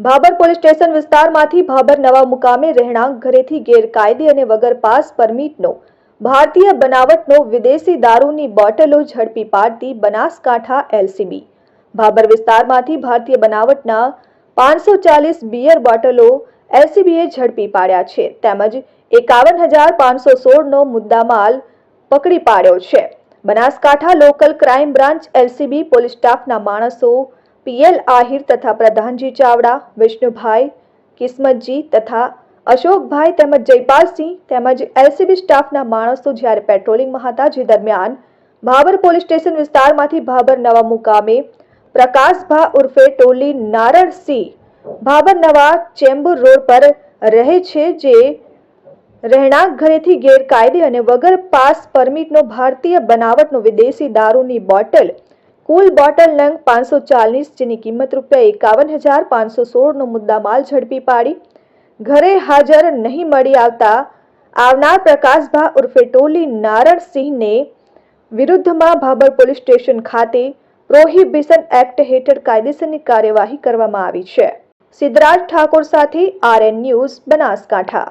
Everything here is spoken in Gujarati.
ભાબર પોલીસ સ્ટેશન વિસ્તારમાંથી ભાબર નવા મુકામે રહેણાંક ઘરેથી ગેરકાયદે અને વગર પાસ પરમિટનો ભારતીય બનાવટનો વિદેશી દારૂની બોટલો ઝડપી પાડતી બનાસકાંઠા એલસીબી. ભાબર વિસ્તારમાંથી ભારતીય બનાવટના પાંચસો ચાલીસ બિયર બોટલો એલસીબીએ ઝડપી પાડ્યા છે. તેમજ એકાવન હજાર પાંચસો સોળનો મુદ્દામાલ પકડી પાડ્યો છે. Banaskantha local crime branch LCB police સ્ટાફના માણસો પીએલ આહિર તથા પ્રધાનજી ચાવડા, વિષ્ણુભાઈ કિસ્મતજી તથા અશોકભાઈ તેમજ જયપાલસિંહ તેમજ એલસીબી સ્ટાફના માણસો જ્યારે પેટ્રોલિંગમાં હતા જે દરમિયાન ભાબર પોલીસ સ્ટેશન વિસ્તારમાંથી ભાબર નવા મુકામે પ્રકાશભા ઉર્ફે ટોલી નારણસિંહ ભાબર નવા ચેમ્બુર રોડ પર રહે છે જે રહેણાંક ઘરેથી ગેરકાયદે અને વગર પાસ પરમિટનો ભારતીય બનાવટનો વિદેશી દારૂની બોટલ કુલ બોટલ નંગ પાંચસો ચાલીસ, જેની કિંમત રૂપિયા એકાવન હજાર પાંચસો સોળનો મુદ્દામાલ ઝડપી પાડી. ઘરે હાજર નહીં મળી આવતા આવનાર પ્રકાશભા ઉર્ફે ટોલી નારણસિંહને વિરુદ્ધમાં ભાબર પોલીસ સ્ટેશન ખાતે પ્રોહિબિશન એક્ટ હેઠળ કાયદેસરની કાર્યવાહી કરવામાં આવી છે. સિદ્ધરાજ ઠાકોર સાથે આરએન ન્યૂઝ બનાસકાંઠા.